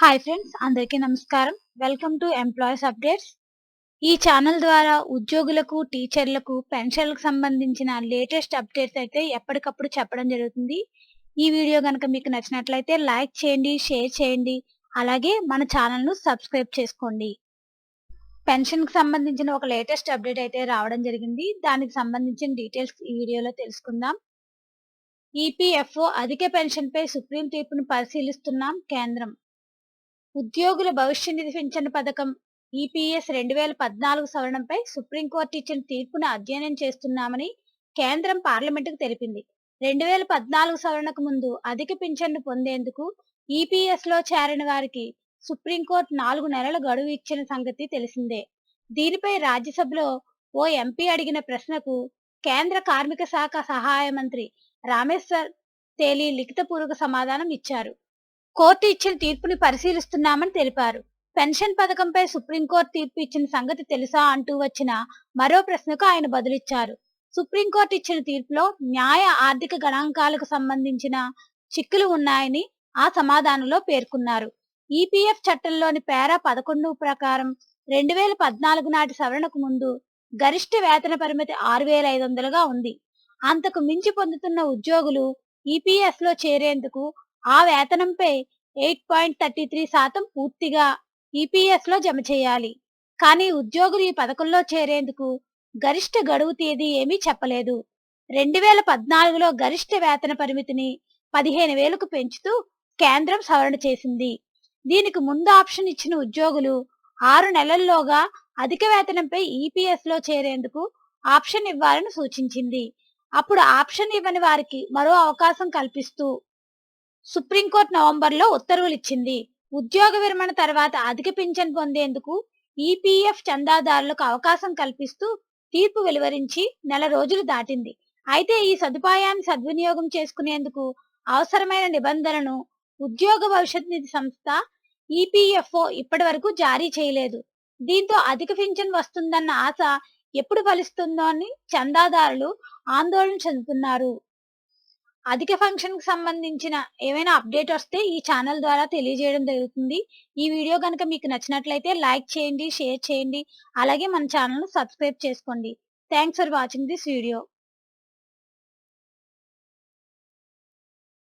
Hi friends అందరికీ నమస్కారం. Welcome to employees updates ఈ ఛానల్ ద్వారా ఉద్యోగులకు టీచర్లకు పెన్షన్లకు సంబంధించిన లేటెస్ట్ అప్డేట్స్ అయితే ఎప్పటికప్పుడు చెప్పడం జరుగుతుంది. ఈ వీడియో కనుక మీకు నచ్చినట్లయితే లైక్ చేయండి షేర్ చేయండి. అలాగే మన ఛానల్ను సబ్స్క్రైబ్ చేసుకోండి. పెన్షన్కి సంబంధించిన ఒక లేటెస్ట్ అప్డేట్ అయితే రావడం జరిగింది. దానికి సంబంధించిన డీటెయిల్స్ ఈ వీడియోలో తెలుసుకుందాం. ఈపీఎఫ్ఓ అధిక పెన్షన్పై సుప్రీం తీర్పును పరిశీలిస్తున్నాం కేంద్రం. ఉద్యోగుల భవిష్య నిధి పింఛను పథకం ఈపీఎస్ రెండు వేల పద్నాలుగు సవరణంపై సుప్రీంకోర్టు ఇచ్చిన తీర్పును అధ్యయనం చేస్తున్నామని కేంద్రం పార్లమెంటుకు తెలిపింది. రెండు వేల పద్నాలుగు సవరణకు ముందు అధిక పింఛన్ను పొందేందుకు ఈపీఎస్లో చేరిన వారికి సుప్రీంకోర్టు నాలుగు నెలల గడువు ఇచ్చిన సంగతి తెలిసిందే. దీనిపై రాజ్యసభలో ఓ ఎంపీ అడిగిన ప్రశ్నకు కేంద్ర కార్మిక శాఖ సహాయ మంత్రి రామేశ్వర్ తేలి లిఖితపూర్వక సమాధానం ఇచ్చారు. కోర్టు ఇచ్చిన తీర్పుని పరిశీలిస్తున్నామని తెలిపారు. పెన్షన్ పథకంపై సుప్రీంకోర్టు తీర్పు ఇచ్చిన సంగతి తెలుసా అంటూ వచ్చిన మరో ప్రశ్నకు ఆయన బదులిచ్చారు. సుప్రీంకోర్టు ఇచ్చిన తీర్పులో న్యాయ ఆర్థిక గణాంకాలకు సంబంధించిన చిక్కులు ఉన్నాయని ఆ సమాధానంలో పేర్కొన్నారు. ఈపీఎఫ్ చట్టంలోని పేరా పదకొండు ప్రకారం రెండు వేల పద్నాలుగు నాటి సవరణకు ముందు గరిష్ట వేతన పరిమితి ఆరు వేల ఐదు వందలుగా ఉంది. అంతకు మించి పొందుతున్న ఉద్యోగులు ఈపీఎస్లో చేరేందుకు ఆ వేతనంపై ఎయిట్ పాయింట్ థర్టీ త్రీ శాతం పూర్తిగా ఈపీఎస్లో జమ చేయాలి. కానీ ఉద్యోగులు ఈ పథకంలో చేరేందుకు గరిష్ట గడువు తేదీ ఏమీ చెప్పలేదు. రెండు వేల పద్నాలుగులో గరిష్ట వేతన పరిమితిని పదిహేను వేలకు పెంచుతూ కేంద్రం సవరణ చేసింది. దీనికి ముందు ఆప్షన్ ఇచ్చిన ఉద్యోగులు ఆరు నెలల్లోగా అధిక వేతనంపై ఈపీఎస్లో చేరేందుకు ఆప్షన్ ఇవ్వాలని సూచించింది. అప్పుడు ఆప్షన్ ఇవ్వని వారికి మరో అవకాశం కల్పిస్తూ సుప్రీంకోర్టు నవంబర్లో ఉత్తర్వులు ఇచ్చింది ఉద్యోగ విరమణ తర్వాత అధిక పింఛన్ పొందేందుకు ఈపీఎఫ్ చందాదారులకు అవకాశం కల్పిస్తూ తీర్పు వెలువరించి నెల రోజులు దాటింది. అయితే ఈ సదుపాయాన్ని సద్వినియోగం చేసుకునేందుకు అవసరమైన నిబంధనలను ఉద్యోగ భవిష్యత్ నిధి సంస్థ ఈపీఎఫ్ఓ ఇప్పటి వరకు జారీ చేయలేదు. దీంతో అధిక పింఛన్ వస్తుందన్న ఆశ ఎప్పుడు ఫలిస్తుందో అని చందాదారులు ఆందోళన చెందుతున్నారు. అధిక ఫంక్షన్కి సంబంధించిన ఏమైనా అప్డేట్ వస్తే ఈ ఛానల్ ద్వారా తెలియజేయడం జరుగుతుంది. ఈ వీడియో కనుక మీకు నచ్చినట్లయితే లైక్ చేయండి షేర్ చేయండి. అలాగే మన ఛానల్ సబ్స్క్రైబ్ చేసుకోండి. Thanks for watching this video